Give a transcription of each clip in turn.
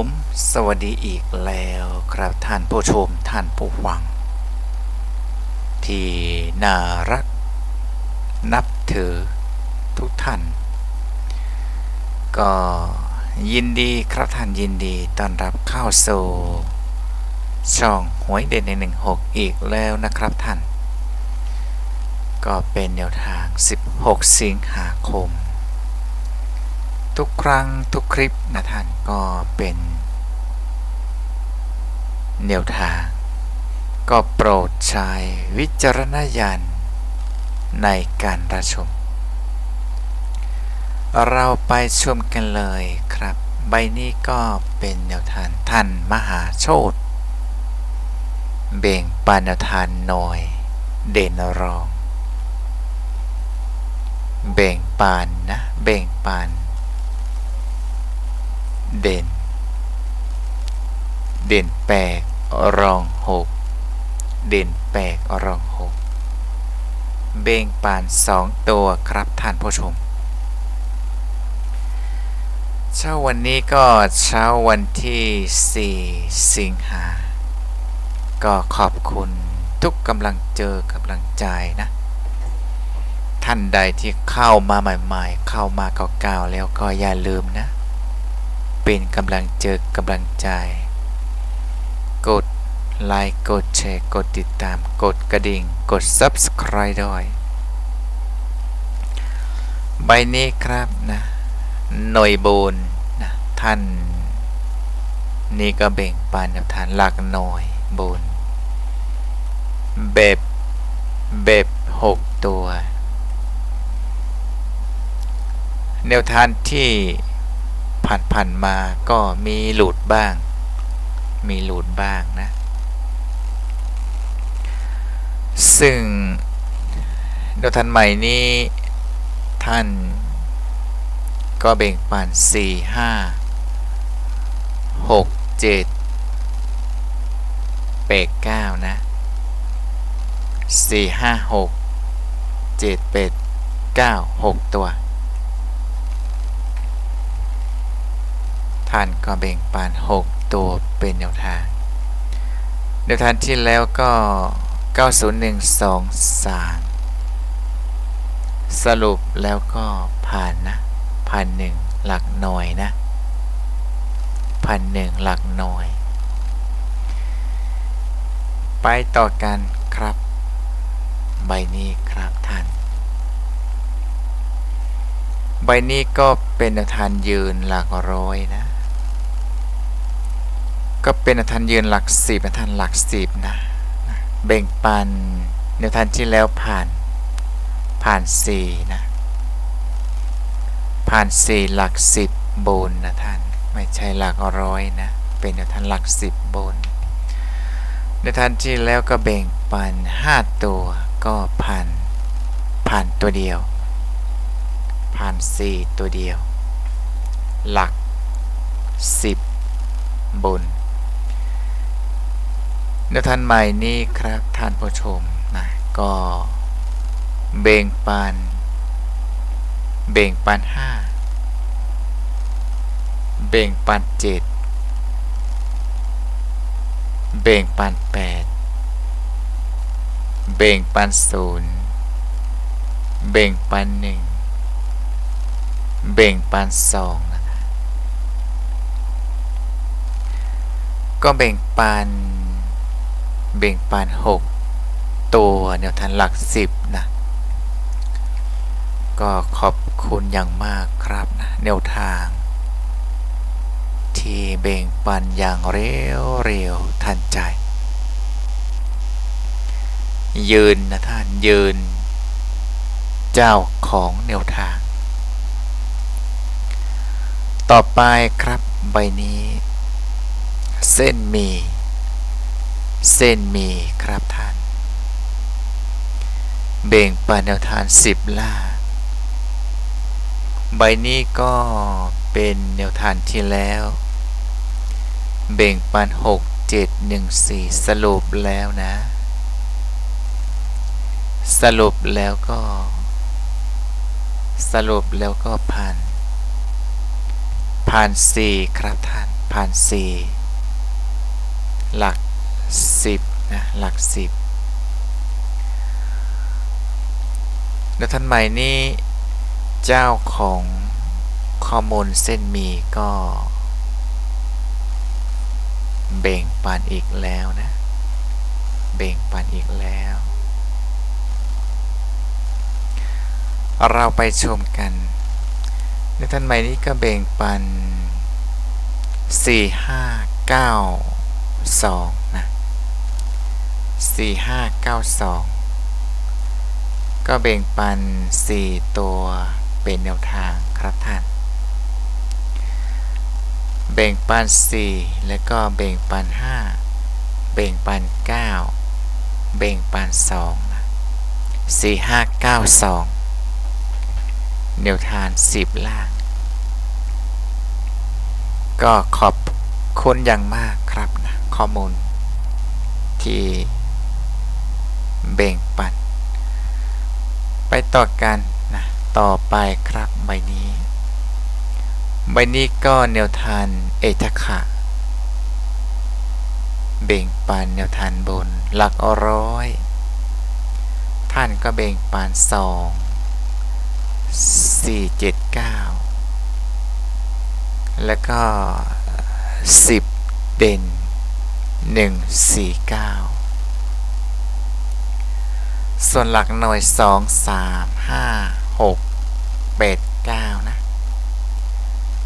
ผมสวัสดีอีกแล้วครับท่านผู้ชมท่านผู้ฟัง ที่น่ารัก นับถือทุกท่าน ก็ยินดีครับท่านยินดีต้อนรับเข้าสู่ช่องหวยเด่นในหนึ่งหกอีกแล้วนะครับท่าน ก็เป็นแนวทาง 16 สิงหาคม ทุกครั้งทุกคลิปนะท่านก็เป็นแนวทาง ก็โปรดใช้วิจารณญาณในการรับชม เราไปชมกันเลยครับ ใบนี้ก็เป็นแนวทางท่านมหาโชตเบ่งปานทานหน่อย เด่นรอง เบ่งปานนะ เบ่งปาน เด่น เด่นแปลกรองหกเด่นแปลกรองหกเบ่งปานสองตัวครับท่านผู้ชม เช้าวันนี้ก็เช้าวันที่ 4 สิงหา ก็ขอบคุณทุกกำลังเจอกำลังใจนะ ท่านใดที่เข้ามาใหม่ๆ เข้ามาเก่าๆแล้วก็อย่าลืมนะ เป็นกำลังเจอกำลังใจ กดไลค์กดแชร์กดติดตาม กดกระดิ่ง กด Subscribe ด้วย ใบนี้ครับนะหน่วยบูนนะท่าน นี่ก็เบ่งปานกับฐานหลักหน่วยบูนเบบเบบหกตัว แนวทางที่ ผ่านๆมาก็มีหลุดบ้าง มีหลุดบ้างนะ ซึ่งแนวทางใหม่นี้ท่านก็เบ่งปันสี่ห้าหกเจ็ดแปดเก้านะสี่ห้าหกเจ็ดแปดเก้าหกตัว ท่านก็เบ่งปาน6 ตัวเป็นแนวทางแนวทางที่แล้วก็ 90123 สรุปแล้วก็ผ่านนะพันหนึ่งหลักหน่วยนะพันหนึ่งหลักหน่วย ไปต่อกันครับ ใบนี้ครับท่าน ใบนี้ก็เป็นแนวทางยืนหลักร้อยนะ ก็เป็นแนวทางยืนหลักสิบแนวทางหลักสิบนะเบ่งปันแนวทางที่แล้วผ่านผ่านสี่นะผ่านสี่หลักสิบบนนะท่าน ไม่ใช่หลักร้อยนะ เป็นแนวทางหลักสิบบนแนวทางที่แล้วก็เบ่งปันห้าตัวก็ผ่านผ่านตัวเดียว ผ่านสี่ตัวเดียว หลักสิบบ นแนวทางใหม่นี้ครับท่านผู้ชมนะก็เบ่งปัน เบ่งปันห้าเบ่งปันเจ็ดเบ่งปันแปดเบ่งปันศูนย์เบ่งปันหนึ่งเบ่งปันสองนะก็เบ่งปัน เบ่งปันหกตัวแนวทางหลักสิบนะ ก็ขอบคุณอย่างมากครับนะแนวทาง ที่เบ่งปันอย่างเร็วเร็วทันใจ ยืนนะท่านยืน เจ้าของแนวทาง ต่อไปครับใบนี้ เส้นมี เส้นมีครับท่าน เบ่งปานแนวทานสิบล่า ใบนี้ก็เป็นแนวทานที่แล้ว เบ่งปันหกเจ็ดหนึ่งสี่สรุปแล้วนะ สรุปแล้วก็ สรุปแล้วก็ผ่าน ผ่านสี่ครับท่านผผ่านสี่หลัก สิบนะหลักสิบแล้วท่านใหม่นี้เจ้าของข้อมูลเส้นมีก็เบ่งปันอีกแล้วนะ เบ่งปันอีกแล้ว เราไปชมกัน ในท่านใหม่นี้ก็เบ่งปัน 4 5 9 2 4 5 9 2 ก็เบ่งปัน 4 ตัวเป็นแนวทางครับท่านเบ่งปัน 4 แล้วก็เบ่งปัน5เบ่งปัน9เบ่งปัน2นะ4 5 9 2 แนวทาง 10 ล่าง ก็ขอบคุณอย่างมากครับนะข้อมูลที่ เบ่งปัน ไปต่อกันนะต่อไปครับใบนี้ ใบนี้ก็แนวทานเอทคะเบ่งปันแนวทานบน หลักร้อย ท่านก็เบ่งปันสองสี่เจ็ดเก้าแล้วก็สิบเด่นหนึ่งสี่เก้า ส่วนหลักหน่วยสองสามห้าหกแปดเก้านะ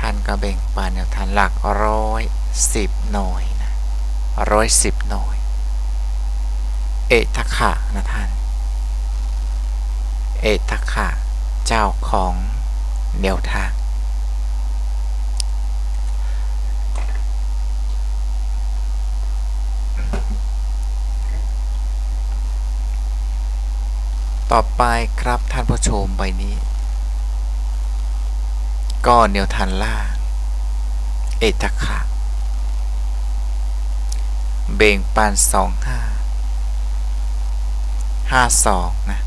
ท่านก็เบ่งปันแนวทานหลักร้อยสิบหน่วยนะร้อยสิบหน่วย เอทขะนะท่าน เอทขะเจ้าของแนวทาง ต่อไปครับท่านผู้ชมใบนี้ ก็แนวทันล่างเอตคะเบ่งปานสองห้าห้าสองนะ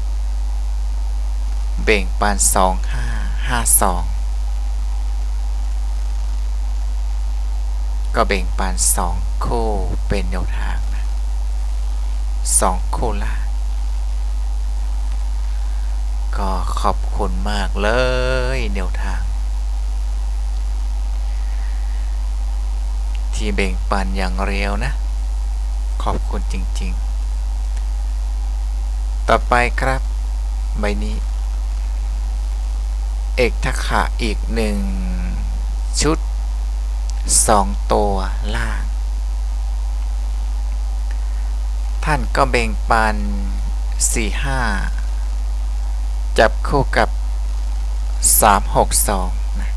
เบ่งปานสองห้าห้าสองก็เบ่งปานสองคู่เป็นแนวทางนะสองคู่ล่าง ก็ขอบคุณมากเลยแนวทาง ที่เบ่งปันอย่างเร็วนะ ขอบคุณจริง ๆ ต่อไปครับ ใบนี้ เอกทักษะอีกหนึ่งชุดสองตัวล่าง ท่านก็เบ่งปันสี่ห้า จับคู่กับ 362นะ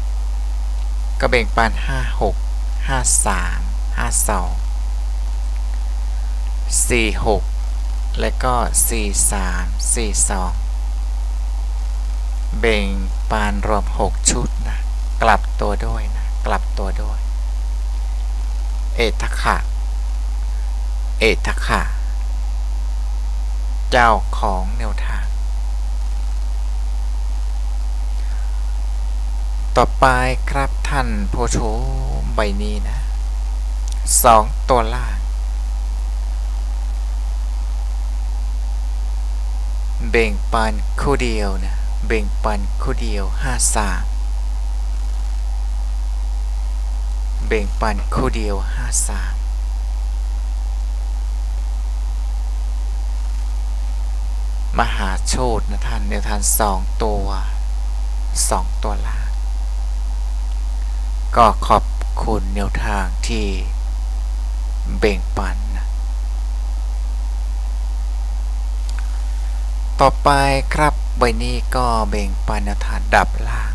ก็เบ่งปัน 56 53 52 46 และก็ 43 42เบ่งปานรวม 6 ชุดนะกลับตัวด้วยนะกลับตัวด้วย เอทคะเอทคะเจ้าของแนวทาง ต่อไปครับท่านผู้ชมใบนี้นะสองตัวล่าง เบ่งปันคู่เดียวนะ เบ่งปันคู่เดียวห้าสามเบ่งปันคู่เดียวห้าสามมหาโชตนะท่านเนวท่านสองตัวสองตัวล่าง ก็ขอบคุณแนวทางที่เบ่งปัน ต่อไปครับใบนี้ก็เบ่งปันแนวทางดับล่าง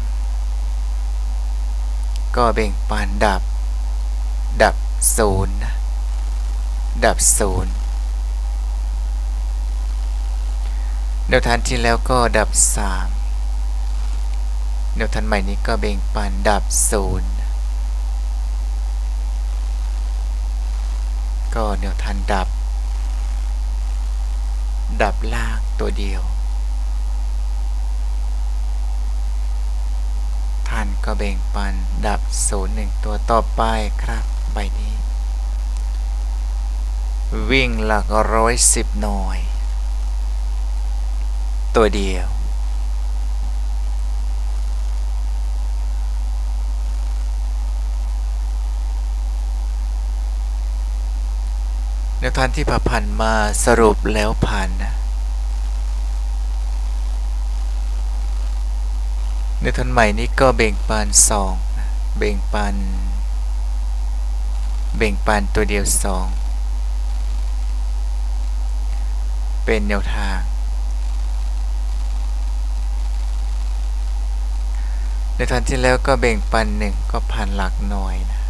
ก็เบ่งปันดับ ดับศูนย์ดับศูนย์แนวทางที่แล้วก็ดับ 3 แนวทางใหม่นี้ก็เบ่งปันดับ 0 ก็แนวทานดับ ดับล่างตัวเดียว ท่านก็เบ่งปันดับศูนย์หนึ่งตัวต่อไปครับใบนี้ วิ่งหลักร้อยสิบหน่วย ตัวเดียว แนวทางที่ผ่านมาสรุปแล้วผ่านนะในทันใหม่นี้ก็เบ่งปานสองนะเบ่งปานเบ่งปานตัวเดียวสองเป็นแนวทาง ในทันที่แล้วก็เบ่งปันหนึ่งก็พันหลักหน่วยนะ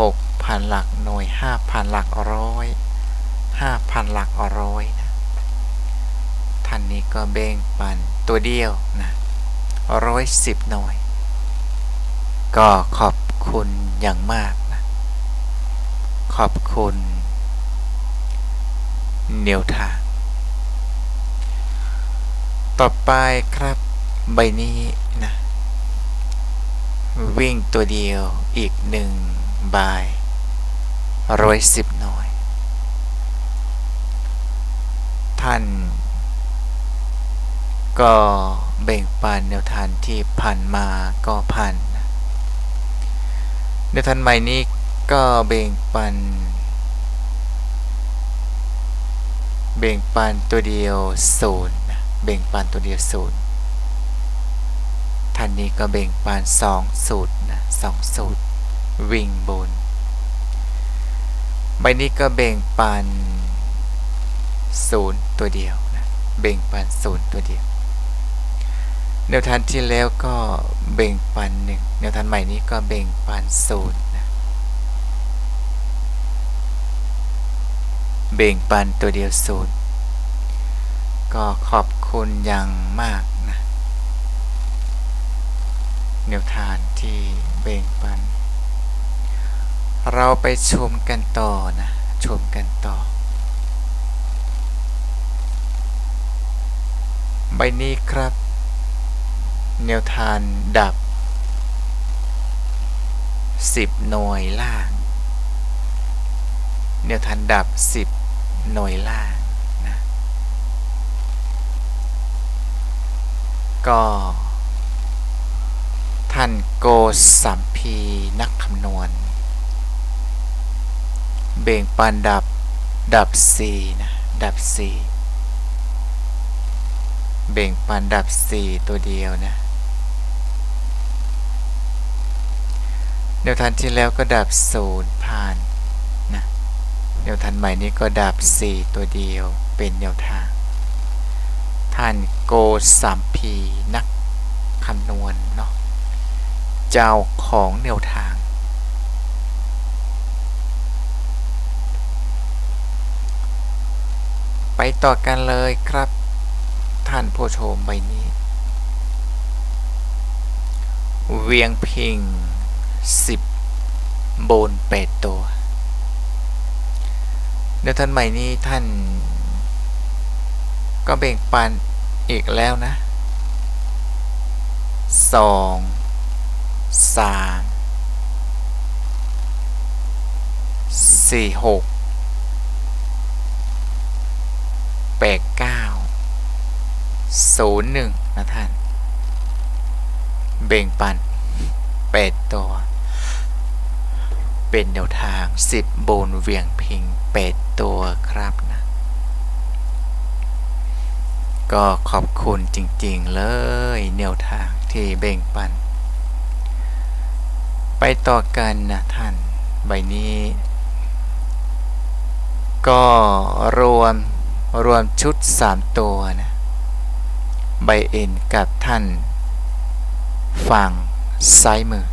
หก พันหลักหน่วยห้าพันหลักร้อยห้าพันหลักร้อยนะท่านนี้ก็เบ่งปันตัวเดียวนะร้อยสิบหน่วย ก็ขอบคุณอย่างมากนะขอบคุณแนวทางต่อไปครับใบนี้นะ วิ่งตัวเดียวอีกหนึ่งใบ ร้อยสิบหน่วย ท่าน ก็เบ่งปันแนวทางที่ผ่านมาก็ผ่านแนวทางใหม่นี้ก็เบ่งปันเบ่งปันตัวเดียวศูนย์เบ่งปันตัวเดียวศูนย์ท่านนี้ก็เบ่งปันสองสูตรนะสองสูตร วิ่งบน ใบนี้ก็เบ่งปันศูนย์ตัวเดียวนะเบ่งปันศูนย์ตัวเดียว แนวทางที่แล้วก็เบ่งปันหนึ่งแนวทางใหม่นี้ก็เบ่งปันศูนย์นะเบ่งปันตัวเดียวศูนย์ก็ขอบคุณอย่างมากนะแนวทางที่เบ่งปัน เราไปชมกันต่อนะ ชมกันต่อ ใบนี้ครับ แนวทางดับ 10 หน่วยล่าง แนวทางดับ 10 หน่วยล่างนะ ก็ท่านโกสัมพีนักคำนวณ เบ่งปานดับดับ4นะดับ 4 เบ่งปันดับ 4 ตัวเดียวนะแนวทันที่แล้วก็ดับ 0 ผ่านนะแนวทันใหม่นี้ก็ดับ 4 ตัวเดียวเป็นแนวทาง ท่านโกสัมพีนักคำนวณเนาะเจ้าของแนวทาง ไปต่อกันเลยครับ ท่านผู้ชมใบนี้ เวียงพิงสิบโบนแปดตัวเดี๋ยวท่านใหม่นี้ท่าน ก็เบ่งปันอีกแล้วนะ สองสามสี่หก แปดเก้าศูนย์หนึ่งนะท่าน เบ่งปันแปดตัว เป็นแนวทางสิบโบนเวียงพิงแปดตัวครับนะ ก็ขอบคุณจริงๆเลยแนวทางที่เบ่งปัน ไปต่อกันนะท่าน ใบนี้ ก็รวม รวมชุด 3 ตัวนะใบเอ็นกับท่าน ฝั่งซ้ายมือ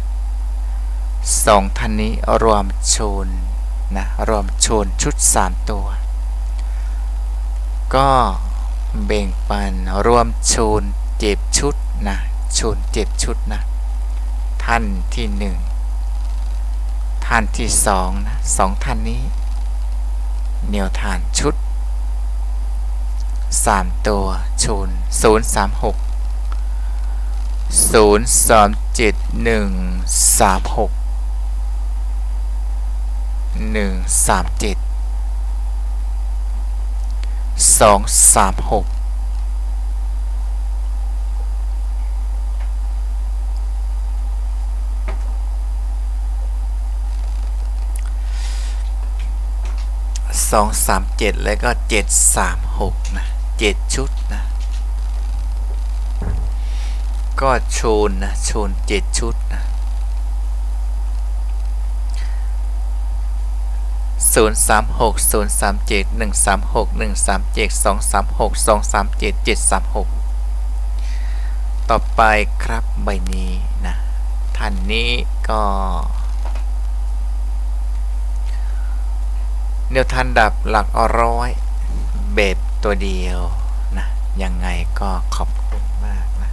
สองท่านนี้รวมโชนนะรวมโชนชุด 3 ตัว ก็เบ่งปันรวมโชนเจ็บชุดนะโชนเจ็บชุดนะท่านที่หนึ่งท่านที่สองนะสองท่านนี้แนวทานชุด สามตัวชูนศูนย์สามหกศูนย์สามเจ็ดหนึ่งสามหกหนึ่งสามเจ็ดสองสามหก237 แล้วก็ 736 นะ 7 ชุดนะ ก็โชนนะ โชน 7 ชุดนะ0 3 6 0 3 7 1 3 6 1 3 7 2 3 6 2 3 7 2 3 7 7 3 6 ต่อไปครับใบนี้นะท่านนี้ก็แนวทานดับหลักอร้อยแบบ ตัวเดียวนะยังไงก็ขอบคุณมากนะ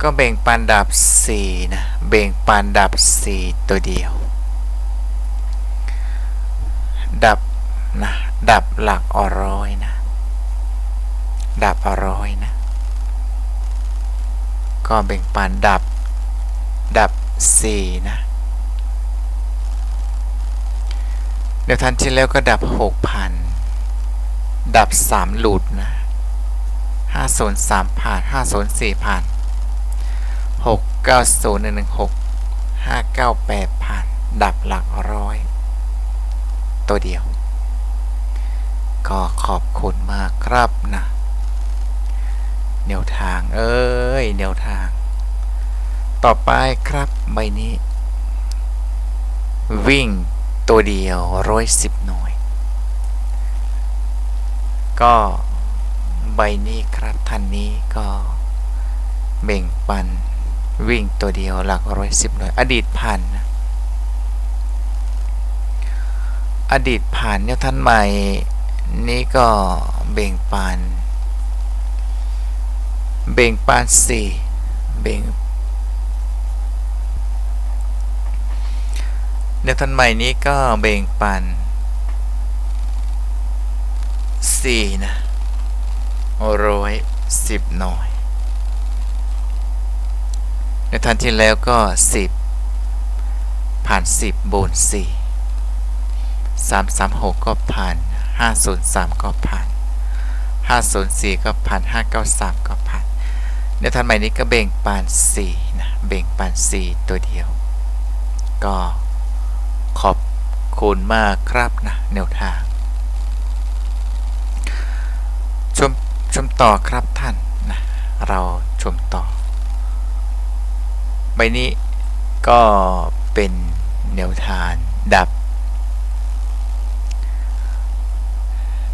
ก็เบ่งปันดับ4นะเบ่งปันดับ 4 ตัวเดียว ดับนะดับหลักอร้อยนะ ดับอร้อยนะ ก็เบ่งปันดับดับ4นะ เดี๋ยวทันที่แล้วก็ดับ6,000ดับ3หลุดนะ503ผ่าน504ผ่านหกเก้าศูนย์หนึ่งหนึ่งหกห้าเก้าแปดผ่าน ดับหลักร้อย ตัวเดียว ก็ขอบคุณมากครับนะแนวทาง เอ้ยแนวทาง ต่อไปครับใบนี้ วิ่ง ตัวเดียวร้อยสิบหน่วย ก็ใบนี้ครับท่านนี้ก็เบ่งปันวิ่งตัวเดียวหลักร้อยสิบหน่วย อดีตผ่านนะอดีตผ่านเนี่ยท่านใหม่นี่ก็เบ่งปานเบ่งปานสี่เบ่ง เนี่ยท่านใหม่นี้ก็เบ่งปานสี่นะร้อยสิบหน่วยในทันที่แล้วก็ 10 ผ่าน 10บูน4 336 ก็ผ่าน 503 ก็ผ่าน 504 ก็ผ่าน 593 ก็ผ่านในทันใหม่นี้ก็เบ่งปาน4นะเบ่งปาน4 ตัวเดียว ก็ ขอบคุณมากครับนะแนวทาง ชม ชมต่อครับท่านนะเราชมต่อ ใบนี้ก็เป็นแนวทางดับ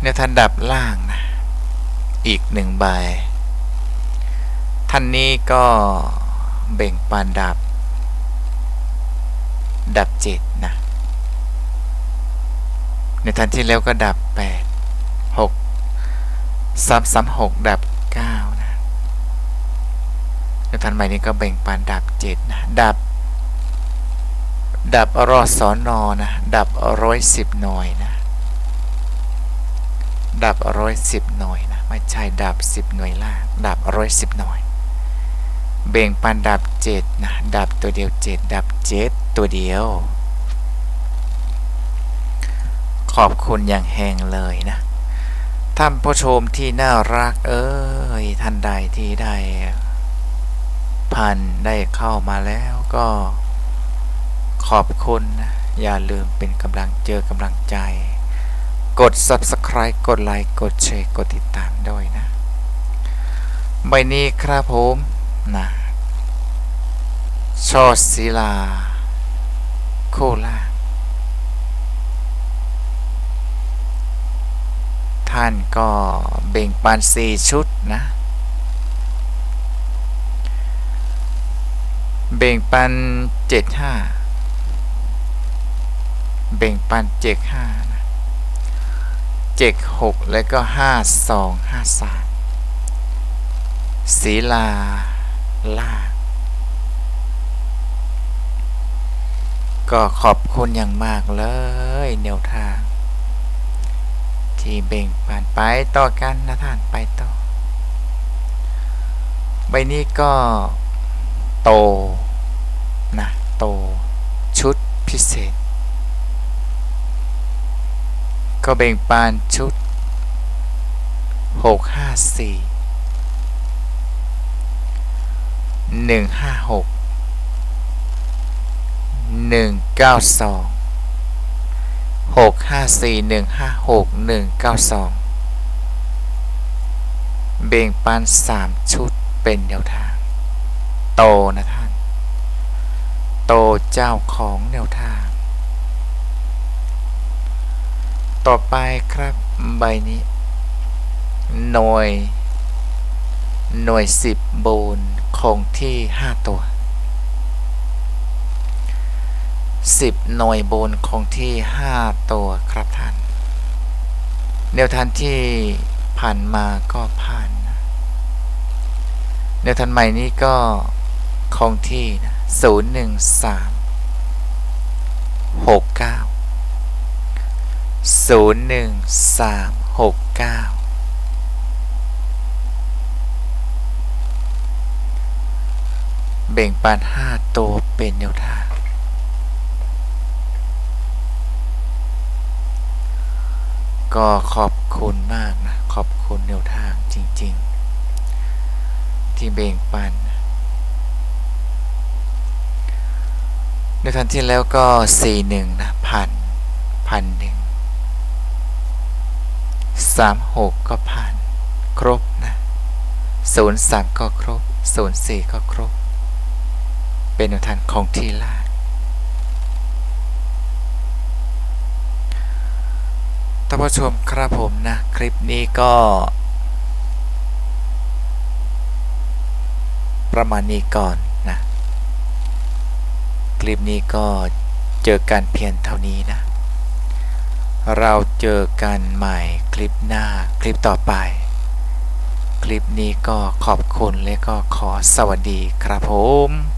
แนวทางดับล่างนะ อีกหนึ่งใบ ท่านนี้ก็เบ่งปานดับ ดับเจ็ดนะ ทันที่แล้วก็ดับแปดหกซ้ำซ้ำหกดับเก้านะในทันใหม่นี้ก็เบ่งปานดับเจ็ดนะ ดับ ดับรอสอนอนะ ดับร้อยสิบหน่วยนะ ดับร้อยสิบหน่วยนะ ไม่ใช่ดับสิบหน่วยล่าง ดับร้อยสิบหน่วยเบ่งปันดับเจ็ดนะ ดับตัวเดียวเจ็ดดับเจ็ดตัวเดียว ข อบคุณอย่างแหงเลยนะท่านผู้ชมที่น่ารักเอ้ยท่านใดที่ได้พันได้เข้ามาแล้วก็ขอบคุณนะอย่าลืมเป็นกำลังเจอกำลังใจ กด subscribe กดไลค์กดแชร์กดติดตามด้วยนะใบนี้ครับผมนะชอศิลา โคลา ท่านก็เบ่งปันสี่ชุดนะเบ่งปันเจ็ดห้าเบ่งปันเจ็ดห้านะเจ็ดหกแล้วก็ห้าสองห้าสามศีลาล่าก็ขอบคุณอย่างมากเลยแนวทาง ที่เบ่งผ่านไปต่อกันนะท่านไปต่อ ใบนี้ก็โตนะโต ชุดพิเศษ ก็เบ่งปานชุดหกห้าสี่หนึ่งห้าหกห้าสี่หนึ่งห้าหกหนึ่งเก้าสองเบ่งปานสามชุดเป็นแนวทาง โตนะท่าน โตเจ้าของแนวทาง ต่อไปครับใบนี้ หน่วย หน่วยสิบบูนคงที่ห้าตัว สิบหน่วยบนคงที่ห้าตัวครับท่านแนวทางที่ผ่านมาก็ผ่านนะแนวทางใหม่นี้ก็คงที่นะศูนย์หนึ่งสามหกเก้าศูนย์หนึ่งสามหกเก้าเบ่งปานห้าตัวเป็นแนวทาง ก็ขอบคุณมากนะ ขอบคุณแนวทางจริง ๆ ที่เบ่งปันนะในทันที่แล้วก็41นะพันพันหนึ่งสามหกก็ผ่านครบนะศูนย์สามก็ครบศูนย์สี่ก็ครบ เป็นแนวทางของทีลาด ท่านผู้ชมครับผมนะ คลิปนี้ก็ ประมาณนี้ก่อนนะ คลิปนี้ก็เจอกันเพียงเท่านี้นะ เราเจอกันใหม่คลิปหน้าคลิปต่อไป คลิปนี้ก็ขอบคุณและก็ขอสวัสดีครับผม